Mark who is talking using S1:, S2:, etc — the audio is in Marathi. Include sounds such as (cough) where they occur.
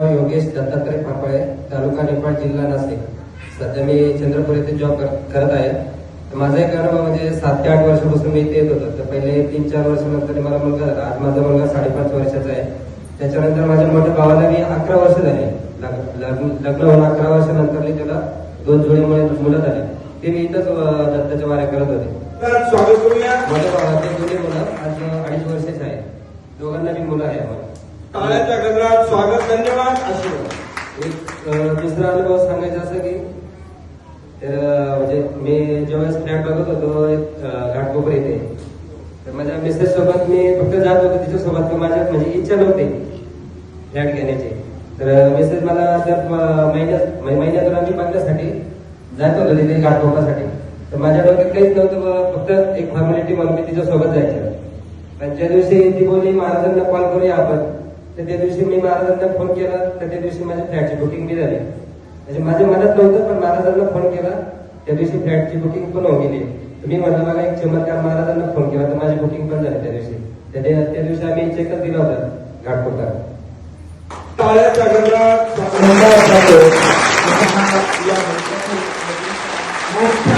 S1: योगेश दत्तात्रय पापळे तालुका नेपाळ जिल्हा नाशिक. सध्या मी चंद्रपूर येथे जॉब कर- करत आहे. माझा एक अनुभव म्हणजे सात ते आठ वर्षापासून मी इथे येत होतो. तर पहिले तीन चार वर्षानंतर मला मुलगा झाला. आज माझा मुलगा साडेपाच वर्षाचा आहे. त्याच्यानंतर माझ्या मोठ्या भावाला मी अकरा वर्ष झाले. लग्न होऊन अकरा वर्षानंतर त्याला दोन जोडी मुले- झाले. ते मी इथंच दत्ताच्या वाऱ्या करत होते. माझ्या भावाचे दोन्ही मुलं आज अडीच वर्षाचे आहेत. दोघांना बी मुलं आहे
S2: टाळ्याच्या गजरात स्वागत धन्यवाद. आशीर्वाद
S1: एक दुसरा अनुभव सांगायचा असं की म्हणजे मी ज्यावेळेस फ्लॅट बघत होतो एक, घाटकोपर येते तर माझ्या मिसेस सोबत मी फक्त जात होतो तिच्यासोबत माझ्या म्हणजे इच्छा नव्हती फ्लॅट घेण्याची. तर मिसेस मला दर महिन्यात म्हणजे महिन्यातून आम्ही बघण्यासाठी जात होतो तिथे घाटकोपासाठी तर माझ्या डोक्यात काहीच नव्हतं फक्त एक फॉर्मॅलिटी म्हणून मी तिच्यासोबत जायचं. पण ज्या दिवशी ती बोलली महाराजांना कॉल करूया आपण. तर त्या दिवशी मी महाराजांना फोन केला. तर त्या दिवशी माझ्या फ्लॅटची बुकिंग बी झाली म्हणजे माझ्या मनात नव्हतं पण महाराजांना फोन केला. त्या दिवशी फ्लॅटची बुकिंग पण होऊन गेली. तुम्ही म्हटलं मला एक चमत्कार महाराजांना फोन केला. तर माझी बुकिंग पण झाली त्या दिवशी. त्या दिवशी आम्ही चेकच दिला होता (laughs)
S2: मोठ्या